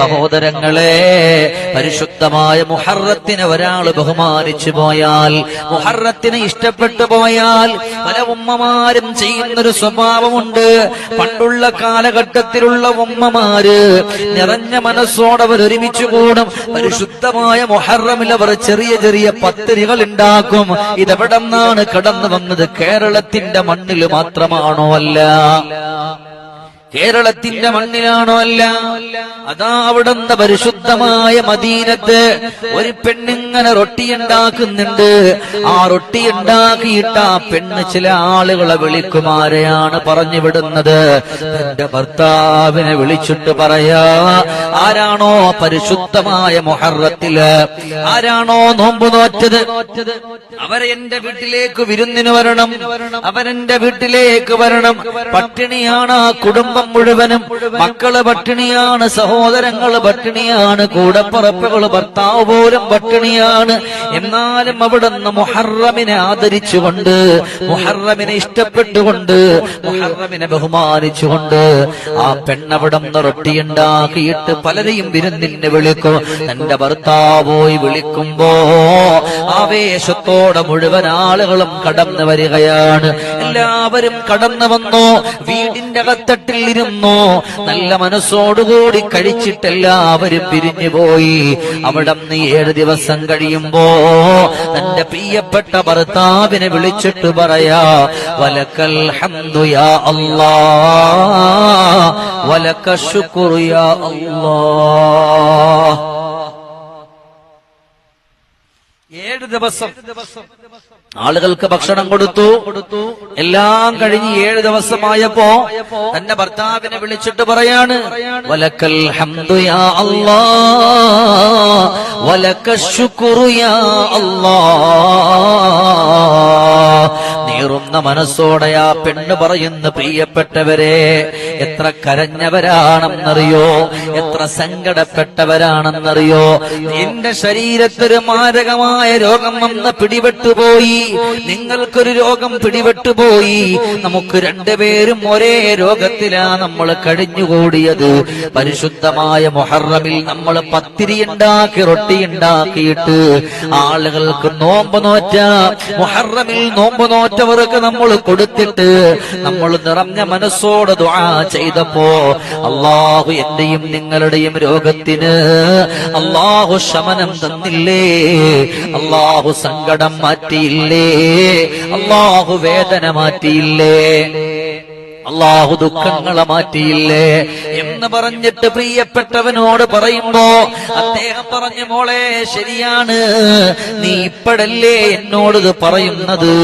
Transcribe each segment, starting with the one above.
സഹോദരങ്ങളെ പരിശുദ്ധമായ മുഹറത്തിനെ ഒരാൾ ബഹുമാനിച്ചു പോയാൽ മുഹറത്തിനെ ഇഷ്ടപ്പെട്ടു പോയാൽ പല ഉമ്മമാരും ചെയ്യുന്നൊരു സ്വഭാവമുണ്ട്. പണ്ടുള്ള കാലഘട്ടത്തിലുള്ള ഉമ്മമാര് നിറഞ്ഞ മനസ്സോടെ അവർ ഒരുമിച്ച് കൂടും. പരിശുദ്ധമായ മുഹറമിൽ അവർ ചെറിയ ചെറിയ പത്തിരികൾ ഉണ്ടാക്കും. ഇതെവിടെ നിന്നാണ് കടന്നു വന്നത്? കേരളത്തിന്റെ മണ്ണിൽ മാത്രമാണോ അല്ല? കേരളത്തിന്റെ മണ്ണിലാണോ അല്ല. അതാ അവിടുന്ന് പരിശുദ്ധമായ മദീനത്ത് ഒരു പെണ്ണിങ്ങനെ റൊട്ടി ഉണ്ടാക്കുന്നുണ്ട്. ആ റൊട്ടി ഉണ്ടാക്കിയിട്ട് ആ പെണ്ണ് ചില ആളുകളെ വിളിക്കുമാരെയാണ് പറഞ്ഞു വിടുന്നത്. എന്റെ ഭർത്താവിനെ വിളിച്ചിട്ട് പറയാ ആരാണോ പരിശുദ്ധമായ മൊഹറത്തിൽ? ആരാണോ നോമ്പ് നോറ്റത്? അവരെ എന്റെ വീട്ടിലേക്ക് വിരുന്നിന് വരണം. അവരെന്റെ വീട്ടിലേക്ക് വരണം. പട്ടിണിയാണ് ആ കുടുംബം മുഴുവനും മക്കൾ പട്ടിണിയാണ് സഹോദരങ്ങൾ പട്ടിണിയാണ് കൂടപ്പറപ്പുകൾ ഭർത്താവ് പോലും പട്ടിണിയാണ്. എന്നാലും അവിടുന്ന് മുഹറമിനെ ആദരിച്ചുകൊണ്ട് മുഹറമിനെ ഇഷ്ടപ്പെട്ടുകൊണ്ട് മുഹറമിനെ ബഹുമാനിച്ചുകൊണ്ട് ആ പെണ്ണവിടുന്ന് റൊട്ടിയുണ്ടാക്കിയിട്ട് പലരെയും വിരുന്നിന് വിളിക്കും. തന്റെ ഭർത്താവോയി വിളിക്കുമ്പോ ആവേശത്തോടെ മുഴുവൻ ആളുകളും കടന്നു വരികയാണ്. എല്ലാവരും കടന്നു വന്നു. വീടിന്റെ അകത്തട്ടിൽ ഇരുന്നു നല്ല മനസ്സോടുകൂടി കഴിച്ചിട്ട് എല്ലാവരും പിരിഞ്ഞു പോയി അവിടെ നിന്ന് ഏഴ് ദിവസം കഴിയുമ്പോ തന്റെ പ്രിയപ്പെട്ട ഭർത്താവിനെ വിളിച്ചിട്ട് പറയാ വലക്കൽ ഹംദുയാ അല്ലാ വലക്ക ശുക്രു യാ അല്ലാ. ഏഴ് ദിവസം ആളുകൾക്ക് ഭക്ഷണം കൊടുത്തു. കൊടുത്തു എല്ലാം കഴിഞ്ഞ് ഏഴ് ദിവസമായപ്പോ തന്റെ ഭർത്താവിനെ വിളിച്ചിട്ട് പറയാണ് വലക്കൽ ഹംദു യാ അല്ലാ വലക്ക ശുക്രു അല്ലാ നീറുന്ന മനസ്സോടെ ആ പെണ്ണ് പറയുന്ന പ്രിയപ്പെട്ടവരെ എത്ര കരഞ്ഞവരാണെന്നറിയോ? എത്ര സങ്കടപ്പെട്ടവരാണെന്നറിയോ? നിന്റെ ശരീരത്തൊരു മാരകമായ രോഗം വന്ന് പിടിപെട്ടുപോയി. നിങ്ങൾക്കൊരു രോഗം പിടിപെട്ടുപോയി. നമുക്ക് രണ്ടുപേരും ഒരേ രോഗത്തിലാ നമ്മൾ കഴിഞ്ഞുകൂടിയത്. പരിശുദ്ധമായ മൊഹറമിൽ നമ്മൾ പത്തിരി ഉണ്ടാക്കി റൊട്ടി ഉണ്ടാക്കിയിട്ട് ആളുകൾക്ക് നോമ്പ് നോറ്റ. മൊഹറമിൽ നോമ്പ് നോറ്റവർക്ക് നമ്മൾ കൊടുത്തിട്ട് നമ്മൾ നിറഞ്ഞ മനസ്സോടെ ദുആ ചെയ്തപ്പോ അള്ളാഹു എന്റെയും നിങ്ങളുടെയും രോഗത്തിന് അള്ളാഹു ശമനം തന്നില്ലേ? അള്ളാഹു സങ്കടം മാറ്റിയില്ലേ? അള്ളാഹു വേദന മാറ്റിയില്ലേ? അള്ളാഹു ദുഃഖങ്ങളെ മാറ്റിയില്ലേ എന്ന് പറഞ്ഞിട്ട് പ്രിയപ്പെട്ടവനോട് പറയുമ്പോ അദ്ദേഹം പറഞ്ഞു മോളെ ശരിയാണ്. നീ ഇപ്പോഴല്ലേ എന്നോടിത് പറയുന്നത്?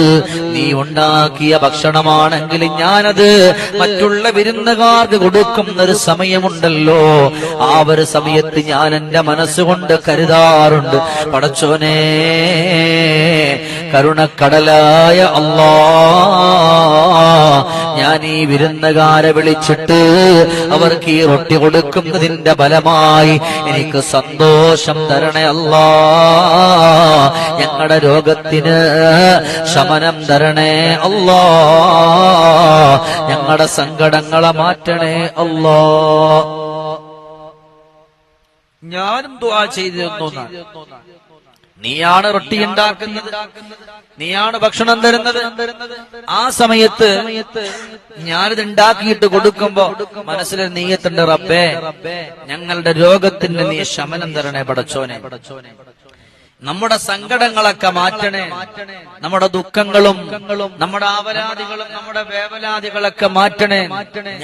നീ ഉണ്ടാക്കിയ ഭക്ഷണമാണെങ്കിൽ ഞാനത് മറ്റുള്ള വിരുന്നുകാർക്ക് കൊടുക്കുന്ന ഒരു സമയമുണ്ടല്ലോ. ആ ഒരു സമയത്ത് ഞാൻ എന്റെ മനസ്സുകൊണ്ട് കരുതാറുണ്ട്. പടച്ചോനെ കരുണക്കടലായ അല്ലാ ഞാൻ ഈ വിരുന്നുകാരെ വിളിച്ചിട്ട് അവർക്ക് ഈ റൊട്ടി കൊടുക്കുന്നതിന്റെ ഫലമായി എനിക്ക് സന്തോഷം തരണേ അല്ലാ. ഞങ്ങളുടെ രോഗത്തിന് ശമനം തരണേ അല്ലാ. ഞങ്ങളുടെ സങ്കടങ്ങളെ മാറ്റണേ അല്ലാ. ഞാനും ദുആ ചെയ്തിരുന്നു. നീയാണ് റൊട്ടി ഉണ്ടാക്കുന്നത്. നീയാണ് ഭക്ഷണം തരുന്നത്. ആ സമയത്ത് ഞാനിത് ഉണ്ടാക്കിയിട്ട് കൊടുക്കുമ്പോ മനസ്സിൽ നീയത്തിന്റെ റബ്ബേ ഞങ്ങളുടെ രോഗത്തിന് നീ ശമനം തരണേ പടച്ചോനെ. നമ്മുടെ സങ്കടങ്ങളൊക്കെ മാറ്റണേ. നമ്മുടെ ദുഃഖങ്ങളും നമ്മുടെ ആവലാദികളും നമ്മുടെ വേവലാദികളൊക്കെ മാറ്റണേ.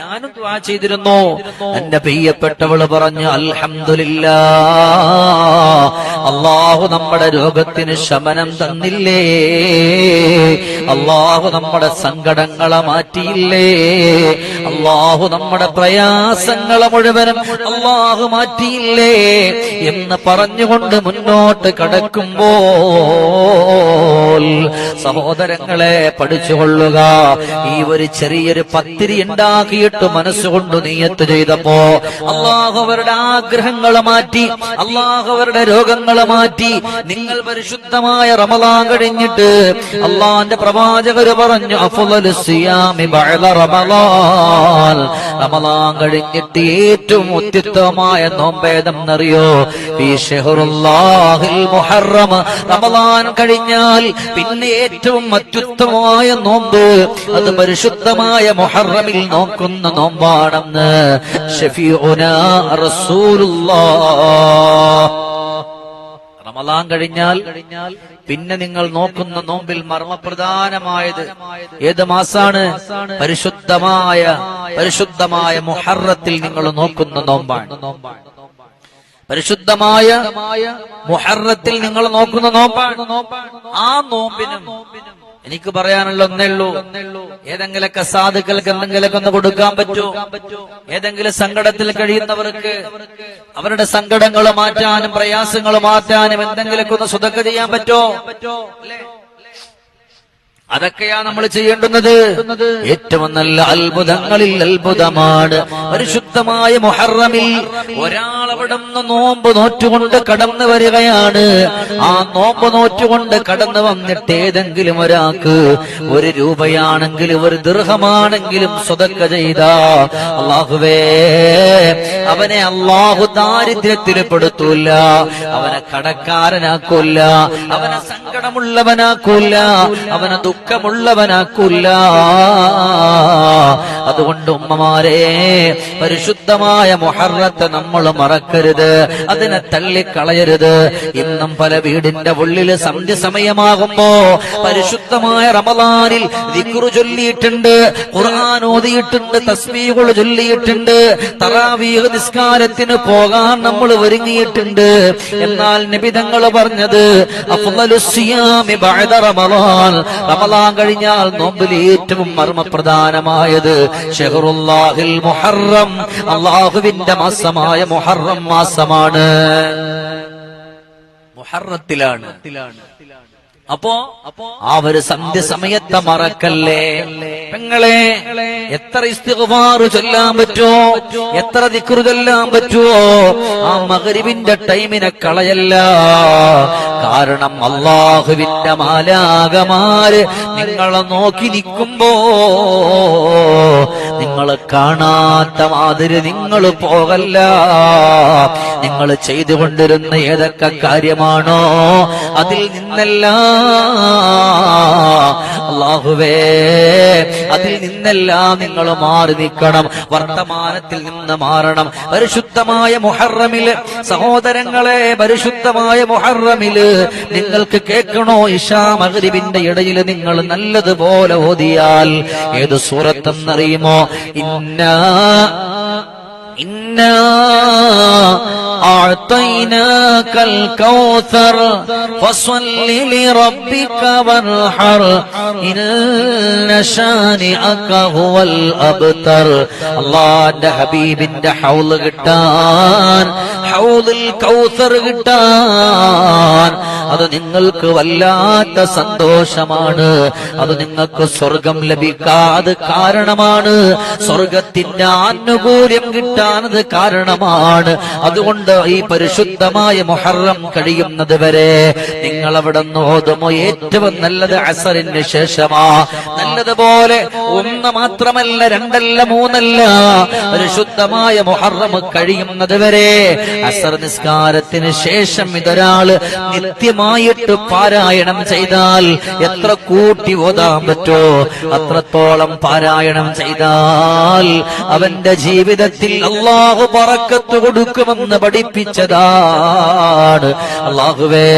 ഞാനും ദ്വാ ചെയ്തിരുന്നു. എന്റെ പ്രിയപ്പെട്ടവൾ പറഞ്ഞു അൽഹംദുലില്ലാ അള്ളാഹു നമ്മുടെ രോഗത്തിന് ശമനം തന്നില്ലേ? അള്ളാഹു നമ്മുടെ സങ്കടങ്ങളെ മാറ്റിയില്ലേ? അള്ളാഹു നമ്മുടെ പ്രയാസങ്ങളെ മുഴുവനും അള്ളാഹു മാറ്റിയില്ലേ എന്ന് പറഞ്ഞുകൊണ്ട് മുന്നോട്ട് കടക്കുമ്പോൾ സഹോദരങ്ങളെ പഠിച്ചുകൊള്ളുക. ഈ ഒരു ചെറിയൊരു പത്തിരി ഉണ്ടാക്കിയിട്ട് മനസ്സുകൊണ്ട് നീയത്ത് ചെയ്തപ്പോ അള്ളാഹു അവരുടെ ആഗ്രഹങ്ങളെ മാറ്റി അള്ളാഹു അവരുടെ രോഗങ്ങളെ മാറ്റി നിങ്ങൾ പരിശുദ്ധമായ റമലാൻ കഴിഞ്ഞിട്ട് അള്ളാന്റെ പ്രവാചകര് പറഞ്ഞു അഫുലു സിയാമി ബഅദ റമളാൻ റമദാൻ കഴിഞ്ഞിട്ട് ഏറ്റവും അത്യുത്തമമായ നോമ്പേദം എന്നറിയോ? ഈ ഷെഹറുല്ലാഹിൽ മുഹറം. റമദാൻ കഴിഞ്ഞാൽ പിന്നെ ഏറ്റവും അത്യുത്തമമായ നോമ്പ്. അത് പരിശുദ്ധമായ മുഹറമിൽ നോക്കുന്ന നോമ്പാണെന്ന്. ഷഫീഉന റസൂലുള്ള. റമദാൻ കഴിഞ്ഞാൽ പിന്നെ നിങ്ങൾ നോക്കുന്ന നോമ്പിൽ മർമ്മപ്രധാനമായത് ഏത് മാസാണ്? പരിശുദ്ധമായ പരിശുദ്ധമായ മുഹറത്തിൽ നിങ്ങൾ നോക്കുന്ന നോമ്പാണ്. പരിശുദ്ധമായ മുഹറത്തിൽ നിങ്ങൾ നോക്കുന്ന നോമ്പാണ്. ആ നോമ്പിനും എനിക്ക് പറയാനുള്ള ഒന്നേ ഉള്ളൂ ഏതെങ്കിലൊക്കെ സാധുക്കൾക്ക് എന്തെങ്കിലുമൊക്കെ ഒന്ന് കൊടുക്കാൻ പറ്റൂ ഏതെങ്കിലും സങ്കടത്തിൽ കഴിയുന്നവർക്ക് അവരുടെ സങ്കടങ്ങൾ മാറ്റാനും പ്രയാസങ്ങൾ മാറ്റാനും എന്തെങ്കിലുമൊക്കെ ഒന്ന് സുതക്ക ചെയ്യാൻ പറ്റോ? അതൊക്കെയാ നമ്മൾ ചെയ്യേണ്ടുന്നത്. ഏറ്റവും നല്ല അത്ഭുതങ്ങളിൽ അത്ഭുതമാണ്. പരിശുദ്ധമായ മുഹറമിൽ ഒരാൾ അവിടെ നോമ്പ് നോറ്റുകൊണ്ട് കടന്നു വരികയാണ്. ആ നോമ്പ് നോറ്റുകൊണ്ട് കടന്നു വന്നിട്ട് ഏതെങ്കിലും ഒരാൾക്ക് ഒരു രൂപയാണെങ്കിലും ഒരു ദീർഘമാണെങ്കിലും സ്വതക്ക ചെയ്ത. അള്ളാഹുവേ അവനെ അള്ളാഹു ദാരിദ്ര്യത്തിൽ പെടുത്തൂല്ല അവനെ കടക്കാരനാക്കൂല്ല. അവനെ സങ്കടമുള്ളവനാക്കൂല്ല. അവനെ ദുഃഖമുള്ളവനാക്കൂല അതുകൊണ്ട് ഉമ്മമാരെ പരിശുദ്ധമായ മുഹറത്തെ നമ്മൾ മറക്കരുത്. അതിനെ തള്ളിക്കളയരുത്. ഇന്നും പല വീടിന്റെ ഉള്ളിൽ സന്ധ്യ സമയമാകുമ്പോ പരിശുദ്ധമായ റമദാനിൽ ദിക്റു ചൊല്ലിയിട്ടുണ്ട് ഖുർആൻ ഓതിയിട്ടുണ്ട് തസ്ബീഹുകൾ ചൊല്ലിയിട്ടുണ്ട് തറാവീഹ് നിസ്കാരത്തിന് പോകാൻ നമ്മൾ ഒരുങ്ങിയിട്ടുണ്ട്. എന്നാൽ നിബിതങ്ങൾ പറഞ്ഞത് അഫ്ളലുസ് റമളാൻ കഴിഞ്ഞാൽ നോമ്പിൽ ഏറ്റവും മർമ്മപ്രധാനമായത് മുഹറം അള്ളാഹുവിന്റെ മാസമായ മുഹറം മാസമാണ്. മുഹറത്തിലാണ്. അപ്പോ ആ ഒരു സന്ധ്യ സമയത്തെ മറക്കല്ലേ? പെങ്ങളെ എത്ര ഇസ്തിഗ്ഫാർ ചൊല്ലാൻ പറ്റുമോ എത്ര ദിക്റ് ചൊല്ലാൻ പറ്റുമോ ആ മകരിവിന്റെ ടൈമിനെ കളയല്ല. കാരണം അള്ളാഹുവിന്റെ മാലാകമാര് നിങ്ങളെ നോക്കി നിൽക്കുമ്പോ നിങ്ങൾ കാണാത്ത മാതിരി നിങ്ങൾ പോകല്ല. നിങ്ങൾ ചെയ്തുകൊണ്ടിരുന്ന ഏതൊക്കെ കാര്യമാണോ അതിൽ നിന്നല്ല. അള്ളാഹുവേ അതിൽ നിന്നെല്ലാം നിങ്ങൾ മാറി നിൽക്കണം. വർത്തമാനത്തിൽ നിന്ന് മാറണം. പരിശുദ്ധമായ മുഹറമിൽ സഹോദരങ്ങളെ പരിശുദ്ധമായ മുഹറമിൽ നിങ്ങൾക്ക് കേൾക്കണോ? ഇഷാ മഗ്രിബിന്റെ ഇടയിൽ നിങ്ങൾ നല്ലതുപോലെ ഓതിയാൽ ഏത് സൂറത്തെന്നറിയുമോ? ഇന്നാ إنا أعطيناك الكوثر فصل لربك وانحر إن شانئك هو الأبتر അള്ളാന്റെ ഹബീബിന്റെ ഹൗല് കിട്ടാൻ ഹൗദിൽ കൗസർ കിട്ടാൻ അത് നിങ്ങൾക്ക് വല്ലാത്ത സന്തോഷമാണ് അത് നിങ്ങൾക്ക് സ്വർഗം ലഭിക്കാതെ കാരണമാണ് സ്വർഗത്തിന്റെ ആനുകൂല്യം കിട്ടാൻ അത് കാരണമാണ്. അതുകൊണ്ട് ഈ പരിശുദ്ധമായ മുഹറം കഴിയുന്നത് വരെ നിങ്ങൾ അവിടെ നോതുമോ ഏറ്റവും നല്ലത് അസറിന് ശേഷമാ. നല്ലതുപോലെ ഒന്ന് മാത്രമല്ല രണ്ടല്ല മൂന്നല്ല. പരിശുദ്ധമായ മുഹറം കഴിയുന്നത് വരെ അസർ നിസ്കാരത്തിന് ശേഷം ഇതൊരാൾ നിത്യമായിട്ട് പാരായണം ചെയ്താൽ എത്ര കൂട്ടി ഓതാൻ പറ്റോ? അത്രത്തോളം പാരായണം ചെയ്താൽ അവന്റെ ജീവിതത്തിൽ അള്ളാഹു പറക്കത്ത് കൊടുക്കുമെന്ന് പഠിപ്പിച്ചതാണ്. അള്ളാഹുവേ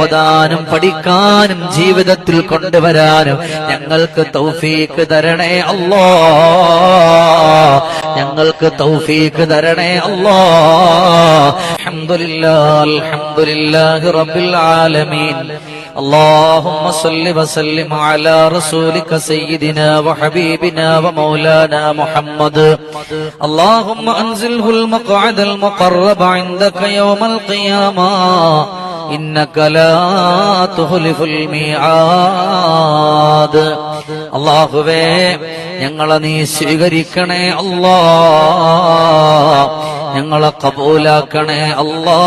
ഓതാനും പഠിക്കാനും ജീവിതത്തിൽ കൊണ്ടുവരാനും ഞങ്ങൾക്ക് തൗഫീക്ക് തരണേ അല്ലോ ഞങ്ങൾക്ക് തൗഫീക്ക് തരണേ അല്ലോ അൽഹംദുലില്ലാ അൽഹംദുലില്ലാഹി റബ്ബിൽ ആലമീൻ. اللهم صل وسلم على رسولك سيدنا وحبيبنا ومولانا محمد اللهم انزله المقعد المقرب عندك يوم القيامه إنك لا تخلف الميعاد അള്ളാഹുവേ ഞങ്ങളെ നീ സ്വീകരിക്കണേ അല്ലാ ഞങ്ങളെ കബൂലാക്കണേ അല്ലാ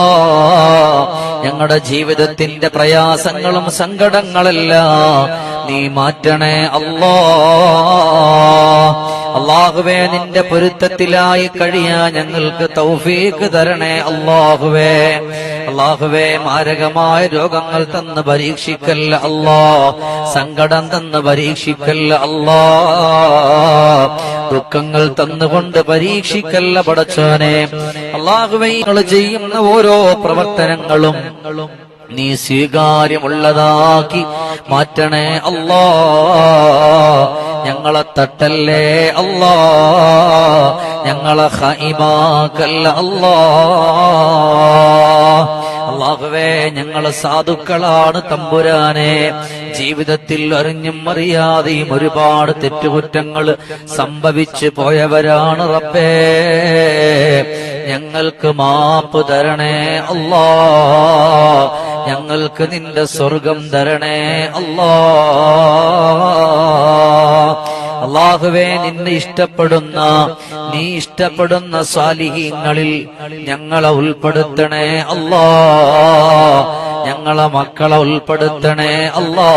ഞങ്ങളുടെ ജീവിതത്തിന്റെ പ്രയാസങ്ങളും സങ്കടങ്ങളെല്ലാം നീ മാറ്റണേ അല്ലാ. അള്ളാഹുവേ നിന്റെ പൊരുത്തത്തിലായി കഴിയാൻ ഞങ്ങൾക്ക് തൗഫീക്ക് തരണേ അള്ളാഹുവേ. അള്ളാഹുവേ മാരകമായ രോഗങ്ങൾ തന്ന് പരീക്ഷിക്കല്ല അല്ലാ സങ്കടം തന്ന് പരീക്ഷിക്കല്ല അല്ലാ ദുഃഖങ്ങൾ തന്നുകൊണ്ട് പരീക്ഷിക്കല്ല പടച്ചോനെ. അള്ളാഹുവേ നിങ്ങൾ ചെയ്യുന്ന ഓരോ പ്രവർത്തനങ്ങളും നീ സ്വീകാര്യമുള്ളതാക്കി മാറ്റണേ അല്ലാ ഞങ്ങളെ തട്ടല്ലേ അല്ലാ? ഞങ്ങളെ ഹൈമാക്കല്ല അല്ലാ? അള്ളാഹുവേ ഞങ്ങൾ സാധുക്കളാണ് തമ്പുരാനെ. ജീവിതത്തിൽ അറിഞ്ഞും അറിയാതെയും ഒരുപാട് തെറ്റുകുറ്റങ്ങൾ സംഭവിച്ചു പോയവരാണ് റബ്ബേ. ഞങ്ങൾക്ക് മാപ്പ് തരണേ അല്ലാ. ഞങ്ങൾക്ക് നിന്റെ സ്വർഗം തരണേ അല്ലാ. അള്ളാഹുവെ നിന്നെ ഇഷ്ടപ്പെടുന്ന നീ ഇഷ്ടപ്പെടുന്ന സാലിഹീങ്ങളിൽ ഞങ്ങളെ ഉൾപ്പെടുത്തണേ അല്ലാ. ഞങ്ങളെ മക്കളെ ഉൾപ്പെടുത്തണേ അല്ലാ.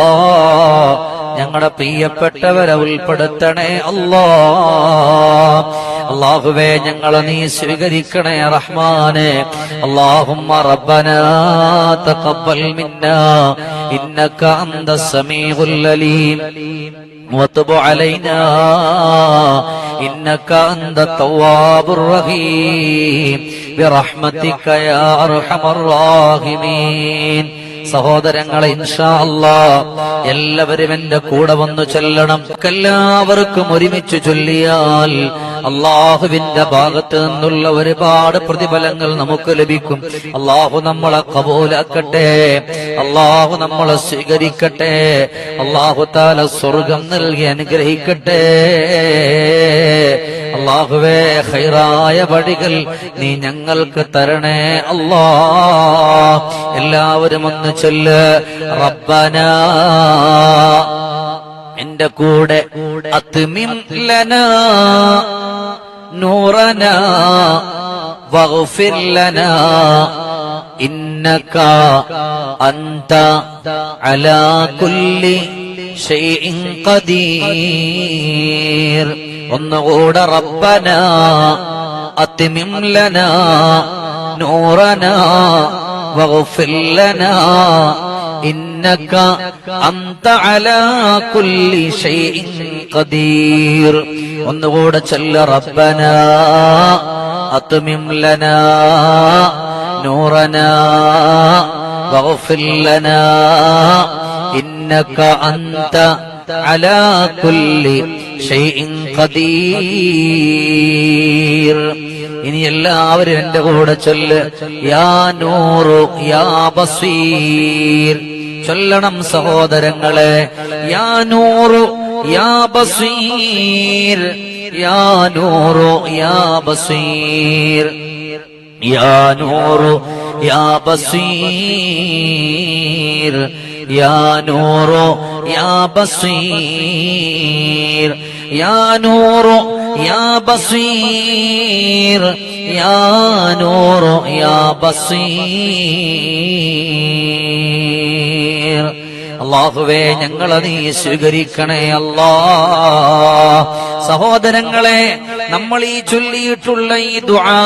ഞങ്ങളുടെ പ്രിയപ്പെട്ടവരെ ഉൾപ്പെടുത്തണേ അല്ലാ. അള്ളാഹുവെ ഞങ്ങളെ നീ സ്വീകരിക്കണേ റഹ്മാനെ. അള്ളാഹുമ്മ റബ്ബന തഖബ്ബൽ മിന്നാ. ഇന്നക അലീം. وتب علينا إنك أنت التواب الرحيم برحمتك يا أرحم الراحمين സഹോദരങ്ങളെ ഇൻഷാ അല്ലാ എല്ലാവരും എന്റെ കൂടെ വന്നു ചൊല്ലണം എല്ലാവർക്കും ഒരുമിച്ച് ചൊല്ലിയാൽ അള്ളാഹുവിന്റെ ഭാഗത്ത് നിന്നുള്ള ഒരുപാട് പ്രതിഫലങ്ങൾ നമുക്ക് ലഭിക്കും. അള്ളാഹു നമ്മളെ കബൂലാക്കട്ടെ. അള്ളാഹു നമ്മളെ സ്വീകരിക്കട്ടെ. അള്ളാഹു താല സ്വർഗം നൽകി അനുഗ്രഹിക്കട്ടെ. അള്ളാഹുവേ ഹൈറായ വഴികൾ നീ ഞങ്ങൾക്ക് തരണേ അല്ലാ എല്ലാവരും ഒന്ന് ചൊല്ല് റബ്ബന എന്റെ കൂടെ അത്മിംലന നൂറന വഗ്ഫിർ ലനാ ഇന്നക അന്ത അലാ കുല്ലി ഒന്നുകൂടെ റബ്ബന അത്മിംലന നൂറന വഗ്ഫിർ ലനാ إنك أنت على كل شيء قدير ഒന്നുകൂടെ ചൊല്ല റബ്ബന അത്മിം ലനാ നൂറനാ വഗ്ഫിർ ലനാ ഇന്നക അൻത അലാ കുല്ലി ഷൈഇൻ ഖദീർ ഇനി എല്ലാവരും എന്റെ കൂടെ ചൊല്ല് യാ നൂറു യാ ബസീർ ചൊല്ലണം സഹോദരങ്ങളെ യാ യാ ബസീർ യാ നൂറു യാ ബസീർ യാ നൂറു യാ ബസീർ യാ നൂറു യാ ബസീർ യാ നൂറു യാ ബസീർ യാ നൂറു യാ ബസീർ. അള്ളാഹുവേ ഞങ്ങളെ നീ സ്വീകരിക്കണേ അല്ലാ. സഹോദരങ്ങളെ നമ്മൾ ഈ ചൊല്ലിയിട്ടുള്ള ഈ ദുആ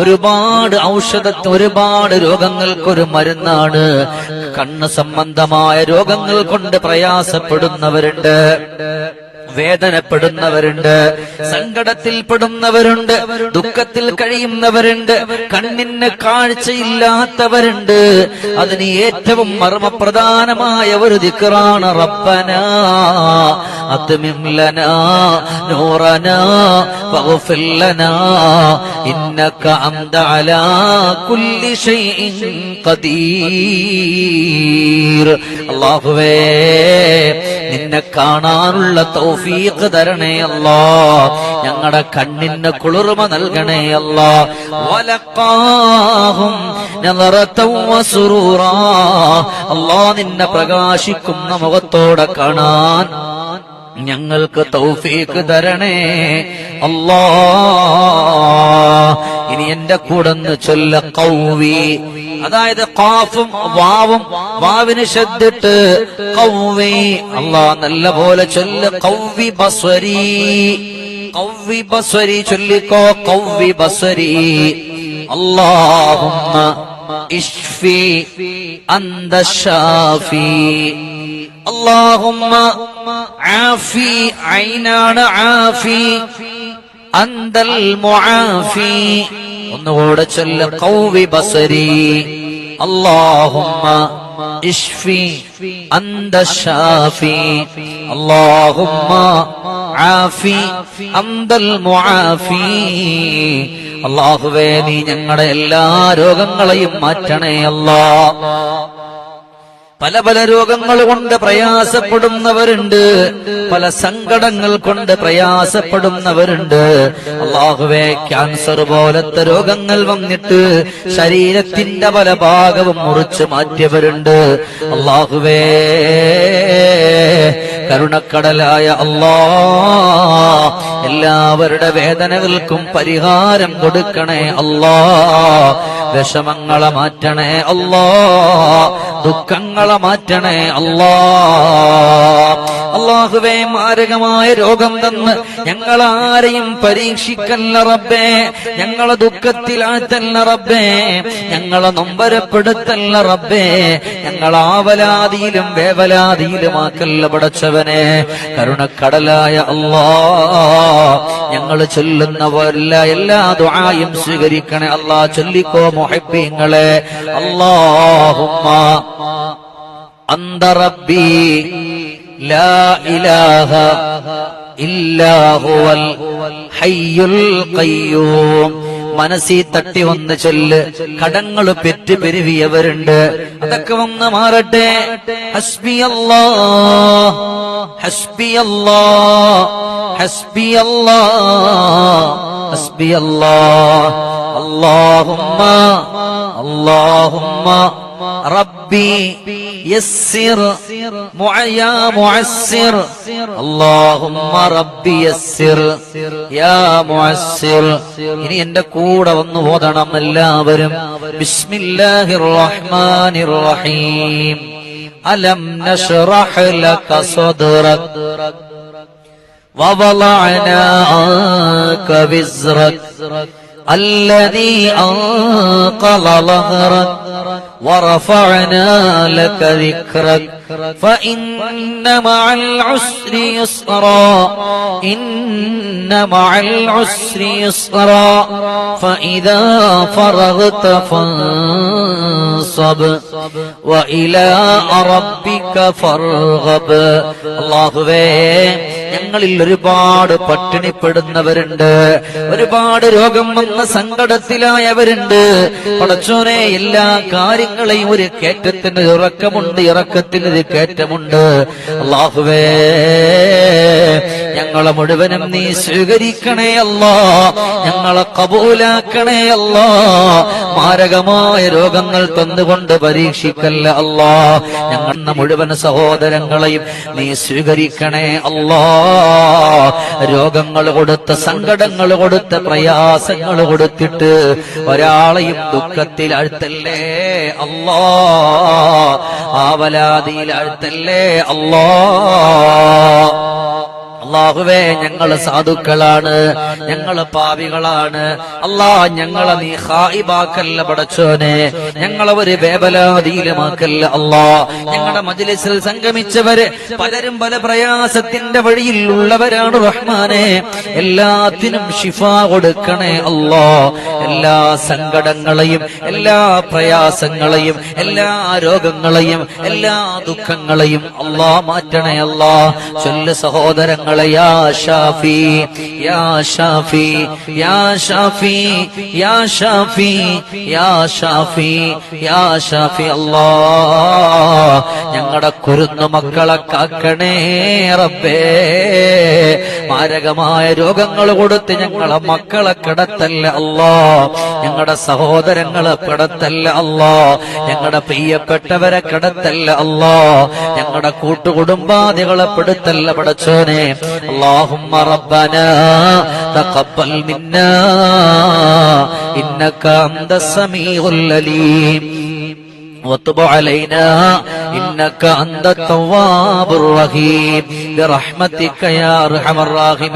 ഒരുപാട് ഔഷധത്തിന് ഒരുപാട് രോഗങ്ങൾക്കൊരു മരുന്നാണ്. കണ്ണ് സംബന്ധമായ രോഗങ്ങൾ കൊണ്ട് പ്രയാസപ്പെടുന്നവരുണ്ട്. വേദനപ്പെടുന്നവരുണ്ട് സങ്കടത്തിൽപ്പെടുന്നവരുണ്ട് ദുഃഖത്തിൽ കഴിയുന്നവരുണ്ട് കണ്ണിന് കാഴ്ചയില്ലാത്തവരുണ്ട്. അതിന് ഏറ്റവും മർമ്മപ്രധാനമായ ഒരു ദിക്കറാണ് റബ്ബന അത്മിം ലനാ നൂറനാ വഗ്ഫിർ ലനാ ഇന്നക അലാ കുല്ലി ഖദീർ. അല്ലാഹുവേ നിന്നെ കാണാനുള്ള തൗഫീഖ് തരണേ അല്ലാ. ഞങ്ങളുടെ കണ്ണിന് കുളിർമ നൽകണേ അല്ലാ. വലക്കാഹും അല്ലാ നിന്നെ പ്രകാശിക്കുന്ന മുഖത്തോടെ കാണാൻ ഞങ്ങൾക്ക് തൗഫീക്ക് തരണേ. അല്ലാ ഇനി എന്റെ കൂടെന്ന് ചൊല്ല കൗവി. അതായത് കാഫും വാവും വാവിന് ശ്രദ്ധിട്ട് കൗവി. അല്ലാ നല്ല പോലെ ചൊല്ല കൗവി ബസ്വരി. കൗവി ബസ്വരി ചൊല്ലിക്കോ കൗവി ബസ്വരി. അല്ലാഹുമ്മ ഇഷ്ഫി അന്ത ഷാഫി അല്ലാഹുമ്മ ആഫി ഐനാണ് ആഫി അന്തൽ മുആഫി. ഒന്നുകൂടെ ചൊല്ല കൗവി ബസരി. അല്ലാഹുമ്മ ഇഷ്ഫി അന്ത ഷാഫി. അല്ലാഹുമ്മ ആഫി അന്തൽ മുആഫി. അല്ലാഹുവേ നീ ഞങ്ങളുടെ എല്ലാ രോഗങ്ങളെയും മാറ്റണേ അല്ലാ പല പല രോഗങ്ങൾ കൊണ്ട് പ്രയാസപ്പെടുന്നവരുണ്ട്. പല സങ്കടങ്ങൾ കൊണ്ട് പ്രയാസപ്പെടുന്നവരുണ്ട്. അള്ളാഹുവെ ക്യാൻസർ പോലത്തെ രോഗങ്ങൾ വന്നിട്ട് ശരീരത്തിന്റെ പല ഭാഗവും മുറിച്ചു മാറ്റിയവരുണ്ട്. അള്ളാഹുവേ കരുണക്കടലായ അള്ളാ എല്ലാവരുടെ വേദനകൾക്കും പരിഹാരം കൊടുക്കണേ അല്ലാ വിഷമങ്ങളെ മാറ്റണേ അല്ലോ. ദുഃഖങ്ങളെ മാറ്റണേ അല്ലോ. അള്ളാഹുവേ മാരകമായ രോഗം തന്ന് ഞങ്ങൾ ആരെയും പരീക്ഷിക്കല്ല റബ്ബേ. ഞങ്ങളെ ദുഃഖത്തിലാഴ്ത്തല്ല റബ്ബേ. ഞങ്ങളെ നൊമ്പരപ്പെടുത്തല്ല റബ്ബേ. ഞങ്ങൾ ആവലാതിയിലും വേവലാതിയിലുമാക്കല്ല പടച്ചവനെ. കരുണക്കടലായ അള്ളാ ഞങ്ങൾ ചൊല്ലുന്നവല്ല എല്ലാ ദുആയും സ്വീകരിക്കണേ. അള്ളാ ചൊല്ലിക്കോ മുഹബ്ബീങ്ങളെ. അള്ളാഹുമ്മ അന്ത റബ്ബി ലാ ഇലാഹ ഇല്ലാ ഹുവൽ ഹയ്യുൽ ഖയ്യൂം. മനസ്സിൽ തട്ടി വന്ന് ചൊല്ല്. കടങ്ങൾ പെറ്റ് പെരുവിയവരുണ്ട്. അതൊക്കെ വന്ന് മാറട്ടെ. ഹസ്ബി അല്ലാ ഹസ്ബി ഹസ്ബി അല്ലാഹുമ്മ. അല്ലാഹുമ്മ. ربي يسر مع- يا معسر اللهم ربي يسر يا معسر ഇനി എന്റെ കൂടെ വന്നു പോതണം എല്ലാവരും ബിസ്മില്ലാഹിർ റഹ്മാനിർ റഹീം അലം നഷ്റഹ് ലക സദ്റക് ووضعنا عنك وزرك الذي أنقض ظهرك ورفعنا لك ذكرك فإن مع العسر يسرا إن مع العسر يسرا فإذا فرغت فانصب وإلى ربك فارغب الله ഞങ്ങളിൽ ഒരുപാട് പട്ടിണിപ്പെടുന്നവരുണ്ട് ഒരുപാട് രോഗം വന്ന സങ്കടത്തിലായവരുണ്ട് പടച്ചോനെ എല്ലാ കാര്യങ്ങളെയും ഒരു കേറ്റത്തിന് ഇറക്കമുണ്ട് ഇറക്കത്തിന് ഒരു കേറ്റമുണ്ട് അള്ളാഹുവേ ഞങ്ങളെ മുഴുവനും നീ സ്വീകരിക്കണേ അല്ല. ഞങ്ങളെ കബൂലാക്കണേ അല്ല. മാരകമായ രോഗങ്ങൾ തന്നുകൊണ്ട് പരീക്ഷിക്കല്ല അല്ല. ഞങ്ങളുടെ മുഴുവൻ സഹോദരങ്ങളെയും നീ സ്വീകരിക്കണേ അല്ല. രോഗങ്ങൾ കൊടുത്ത സങ്കടങ്ങൾ കൊടുത്ത പ്രയാസങ്ങൾ കൊടുത്തിട്ട് ഒരാളെയും ദുഃഖത്തിൽ അഴുത്തല്ലേ? അല്ലാ ആവലാതിയിൽ അഴുത്തല്ലേ അല്ലാ അള്ളാഹുവേ ഞങ്ങൾ സാധുക്കളാണ് ഞങ്ങൾ പാവികളാണ്. അല്ലാ ഞങ്ങളെ നീ ഹായിബാക്കല്ല പടച്ചോനെ. ഞങ്ങളെ ഒരു വേവലാതിയിലുമാക്കല്ല അള്ളാഹ് ഞങ്ങളുടെ മജ്ലിസിൽ സംഗമിച്ചവര് പലരും പല പ്രയാസത്തിന്റെ വഴിയിൽ ഉള്ളവരാണ് റഹ്മാനെ. എല്ലാത്തിനും ഷിഫ കൊടുക്കണേ അല്ലാ എല്ലാ സങ്കടങ്ങളെയും എല്ലാ പ്രയാസങ്ങളെയും എല്ലാ രോഗങ്ങളെയും എല്ലാ ദുഃഖങ്ങളെയും അള്ളാ മാറ്റണേ അല്ലാ ചൊല്ല സഹോദരങ്ങളെ യാ ഷാഫി യാ ഷാഫി യാ ഷാഫി യാ ഷാഫി യാ ഷാഫി യാ ഷാഫി അല്ലാ ഞങ്ങളുടെ കുരുന്നു മക്കളെ കാക്കണേ റബ്ബേ. മാരകമായ രോഗങ്ങൾ കൊടുത്ത് ഞങ്ങളെ മക്കളെ കിടത്തല്ല അല്ലോ. ഞങ്ങളുടെ സഹോദരങ്ങളെ കിടത്തല്ല അല്ലോ. ഞങ്ങളുടെ പ്രിയപ്പെട്ടവരെ കിടത്തല്ല അല്ലോ. ഞങ്ങളുടെ കൂട്ടുകുടുംബാദികളെ പെടുത്തല്ല പടച്ചോനെ. അള്ളാഹുമ്മ തഖബ്ബൽ മിന്നാ. ഇന്നക അലീം. وتب علينا. إنك أنت التواب الرحيم. برحمتك يا أرحم الراحمين.